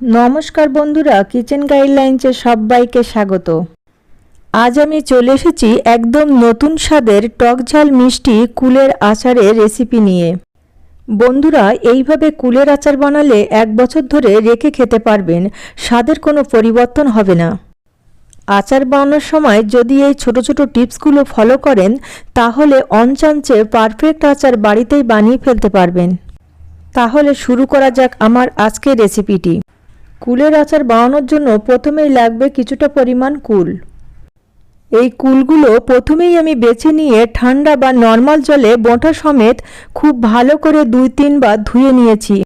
নমস্কার বন্ধুরা কিচেন গাইডলাইন্সে সবাইকে স্বাগত। আজ আমি চলে এসেছি একদম নতুন স্বাদের টক ঝাল মিষ্টি কুলের আচারের রেসিপি নিয়ে। বন্ধুরা, এইভাবে কুলের আচার বানালে এক বছর ধরে রেখে খেতে পারবেন, স্বাদের কোনো পরিবর্তন হবে না। আচার বানানোর সময় যদি এই ছোট ছোট টিপসগুলো ফলো করেন, তাহলে অনচান্সে পারফেক্ট আচার বাড়িতেই বানিয়ে ফেলতে পারবেন। তাহলে শুরু করা যাক আমার আজকের রেসিপিটি কুলের আচার বানানোর জন্য প্রথমেই লাগবে কিছুটা পরিমাণ কুল। এই কুলগুলো প্রথমেই আমি বেছে নিয়ে ঠান্ডা বা নর্মাল জলে বোঁটা সমেত খুব ভালো করে দুই তিনবার ধুয়ে নিয়েছি।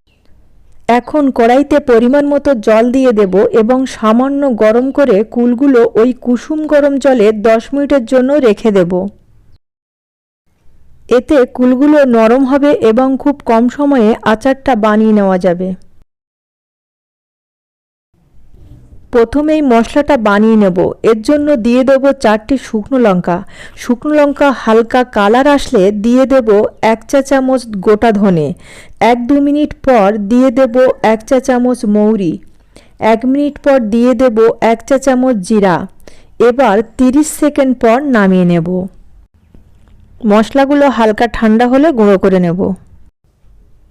এখন কড়াইতে পরিমাণ মতো জল দিয়ে দেব এবং সামান্য গরম করে কুলগুলো ওই কুসুম গরম জলে দশ মিনিটের জন্য রেখে দেব। এতে কুলগুলো নরম হবে এবং খুব কম সময়ে আচারটা বানিয়ে নেওয়া যাবে। প্রথমেই মশলাটা বানিয়ে নেব। এর জন্য দিয়ে দেব চারটি শুকনো লঙ্কা। শুকনো লঙ্কা হালকা কালার আসলে দিয়ে দেব এক চা চামচ গোটা ধনে। এক দু মিনিট পর দিয়ে দেব এক চা চামচ মৌরি। এক মিনিট পর দিয়ে দেব এক চা চামচ জিরা। এবার 30 সেকেন্ড পর নামিয়ে নেব। মশলাগুলো হালকা ঠান্ডা হলে গুঁড়ো করে নেব।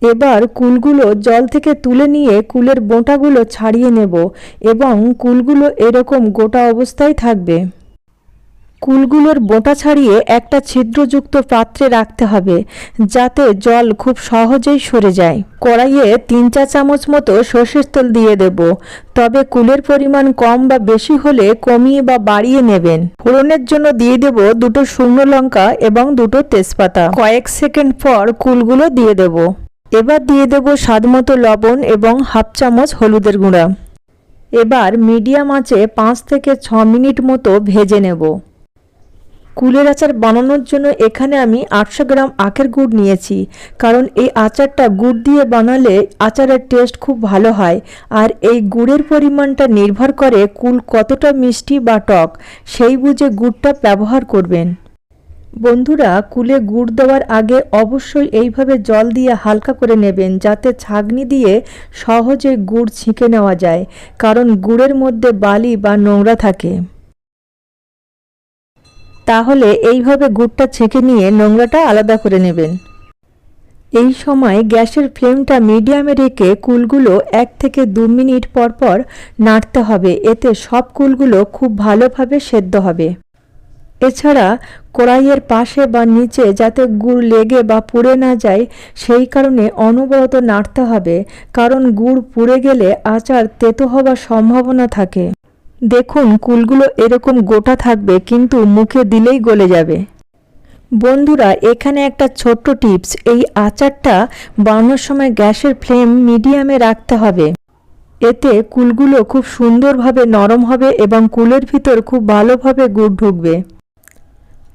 এবার কুলগুলো জল থেকে তুলে নিয়ে কুলের বোঁটাগুলো ছাড়িয়ে নেব এবং কুলগুলো এরকম গোটা অবস্থায় থাকবে। কুলগুলোর বোঁটা ছাড়িয়ে একটা ছিদ্রযুক্ত পাত্রে রাখতে হবে, যাতে জল খুব সহজেই সরে যায়। কড়াইয়ে তিন চা চামচ মতো সর্ষের তেল দিয়ে দেব, তবে কুলের পরিমাণ কম বা বেশি হলে কমিয়ে বা বাড়িয়ে নেবেন। ফোড়নের জন্য দিয়ে দেব দুটো শুকনো লঙ্কা এবং দুটো তেজপাতা। কয়েক সেকেন্ড পর কুলগুলো দিয়ে দেবো। এবার দিয়ে দেব স্বাদমতো লবণ এবং হাফ চামচ হলুদের গুঁড়া। এবার মিডিয়াম আঁচে পাঁচ থেকে ছ মিনিট মতো ভেজে নেব। কুলের আচার বানানোর জন্য এখানে আমি আটশো গ্রাম আখের গুড় নিয়েছি, কারণ এই আচারটা গুড় দিয়ে বানালে আচারের টেস্ট খুব ভালো হয়, আর এই গুড়ের পরিমাণটা নির্ভর করে কুল কতটা মিষ্টি বা টক, সেই বুঝে গুড়টা ব্যবহার করবেন। বন্ধুরা, কুলে গুড় দেওয়ার আগে অবশ্যই এইভাবে জল দিয়ে হালকা করে নেবেন যাতে ছাগনি দিয়ে সহজে গুড় ছিঁকে নেওয়া যায়, কারণ গুড়ের মধ্যে বালি বা নোংরা থাকে। তাহলে এইভাবে গুড়টা ছেঁকে নিয়ে নোংরাটা আলাদা করে নেবেন। এই সময় গ্যাসের ফ্লেমটা মিডিয়ামে রেখে কুলগুলো এক থেকে দু মিনিট পর পর নাড়তে হবে, এতে সব কুলগুলো খুব ভালোভাবে সেদ্ধ হবে। এছাড়া কড়াইয়ের পাশে বা নিচে যাতে গুড় লেগে বা পুড়ে না যায়, সেই কারণে অনবরত নাড়তে হবে, কারণ গুড় পুড়ে গেলে আচার তেতো হওয়ার সম্ভাবনা থাকে। দেখুন, কুলগুলো এরকম গোটা থাকবে, কিন্তু মুখে দিলেই গলে যাবে। বন্ধুরা, এখানে একটা ছোট্ট টিপস, এই আচারটা বানানোর সময় গ্যাসের ফ্লেম মিডিয়ামে রাখতে হবে। এতে কুলগুলো খুব সুন্দরভাবে নরম হবে এবং কুলের ভিতর খুব ভালোভাবে গুড় ঢুকবে।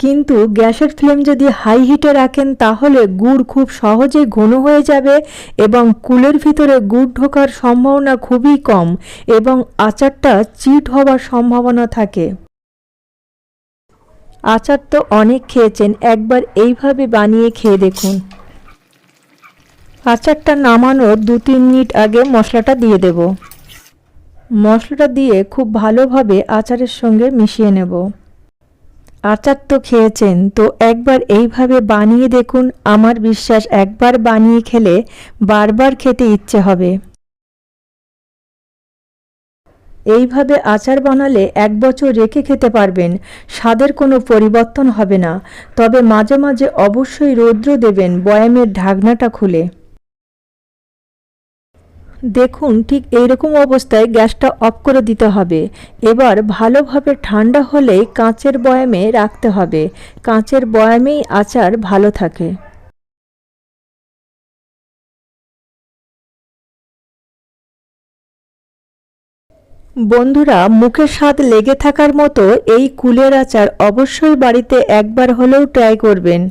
কিন্তু গ্যাসের ফ্লেম যদি হাই হিটে রাখেন, তাহলে গুড় খুব সহজেই ঘন হয়ে যাবে এবং কুলের ভিতরে গুড় ঢোকার সম্ভাবনা খুবই কম এবং আচারটা চিট হওয়ার সম্ভাবনা থাকে। আচার তো অনেক খেয়েছেন, একবার এইভাবে বানিয়ে খেয়ে দেখুন। আচারটা নামানোর দু তিন মিনিট আগে মশলাটা দিয়ে দেব। মশলাটা দিয়ে খুব ভালোভাবে আচারের সঙ্গে মিশিয়ে নেব। আচার তো খেয়েছেন, তো একবার এইভাবে বানিয়ে দেখুন, আমার বিশ্বাস একবার বানিয়ে খেলে বারবার খেতে ইচ্ছে হবে। এইভাবে আচার বানালে এক বছর রেখে খেতে পারবেন, স্বাদের কোনো পরিবর্তন হবে না, তবে মাঝে মাঝে অবশ্যই রৌদ্র দেবেন বয়ামের ঢাকনাটা খুলে। দেখুন, ঠিক এইরকম অবস্থায় গ্যাসটা অফ করে দিতে হবে। এবার ভালোভাবে ঠান্ডা হলেই কাঁচের বয়ামে রাখতে হবে। কাঁচের বয়ামেই আচার ভালো থাকে। বন্ধুরা, মুখের স্বাদ লেগে থাকার মতো এই কুলের আচার অবশ্যই বাড়িতে একবার হলেও ট্রাই করবেন।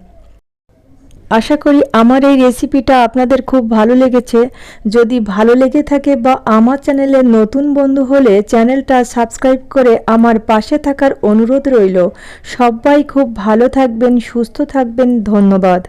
আশা করি আমার এই রেসিপিটা আপনাদের খুব ভালো লেগেছে। যদি ভালো লেগে থাকে বা আমার চ্যানেলে নতুন বন্ধু হলে চ্যানেলটা সাবস্ক্রাইব করে আমার পাশে থাকার অনুরোধ রইল। সবাই খুব ভালো থাকবেন, সুস্থ থাকবেন, ধন্যবাদ।